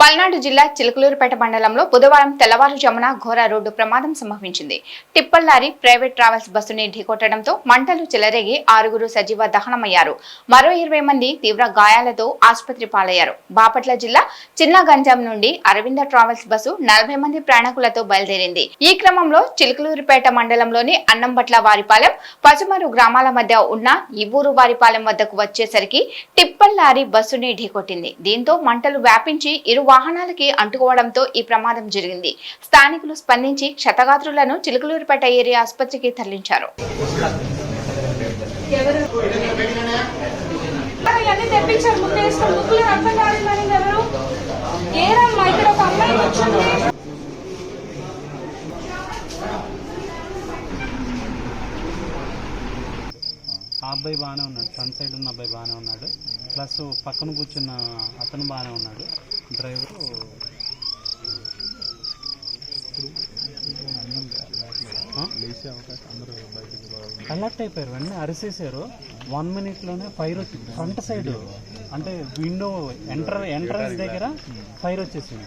పల్నాడు జిల్లా చిలుకలూరుపేట మండలంలో బుధవారం తెల్లవారుజామున ఘోర రోడ్డు ప్రమాదం సంభవించింది. టిప్పల్ లారీ ప్రైవేట్ ట్రావెల్స్ బస్సుని ఢీకొట్టడంతో మంటలు చెలరేగి ఆరుగురు సజీవ దహనమయ్యారు. మరో ఇరవై మంది తీవ్ర గాయాలతో ఆసుపత్రి పాలయ్యారు. బాపట్ల జిల్లా చిన్న గంజాం నుండి అరవింద ట్రావెల్స్ బస్సు నలభై మంది ప్రయాణికులతో బయలుదేరింది. ఈ క్రమంలో చిలుకలూరుపేట మండలంలోని అన్నంబట్ల వారిపాలెం పసుమరు గ్రామాల మధ్య ఉన్న ఇవ్వూరు వారిపాలెం వద్దకు వచ్చేసరికి టిప్పల్ లారీ బస్సుని ఢీకొట్టింది. దీంతో మంటలు వ్యాపించి ఇరు వాహనాలకి అంటుకోవడంతో ఈ ప్రమాదం జరిగింది. స్థానికులు స్పందించి క్షతగాత్రులను చిలుకలూరుపేట ఏరియా ఆసుపత్రికి తరలించారు. ఆ అబ్బాయి బాగానే ఉన్నాడు. ఫ్రంట్ సైడ్ ఉన్న అబ్బాయి బాగానే ఉన్నాడు. ప్లస్ పక్కన కూర్చున్న అతను బాగానే ఉన్నాడు. డ్రైవరు అలర్ట్ అయిపోయారు వెంటనే అరిసేసారు. వన్ మినిట్లోనే ఫైర్ వచ్చింది ఫ్రంట్ సైడ్ అంటే విండో ఎంటర్ ఎంట్రన్స్ దగ్గర ఫైర్ వచ్చేసింది.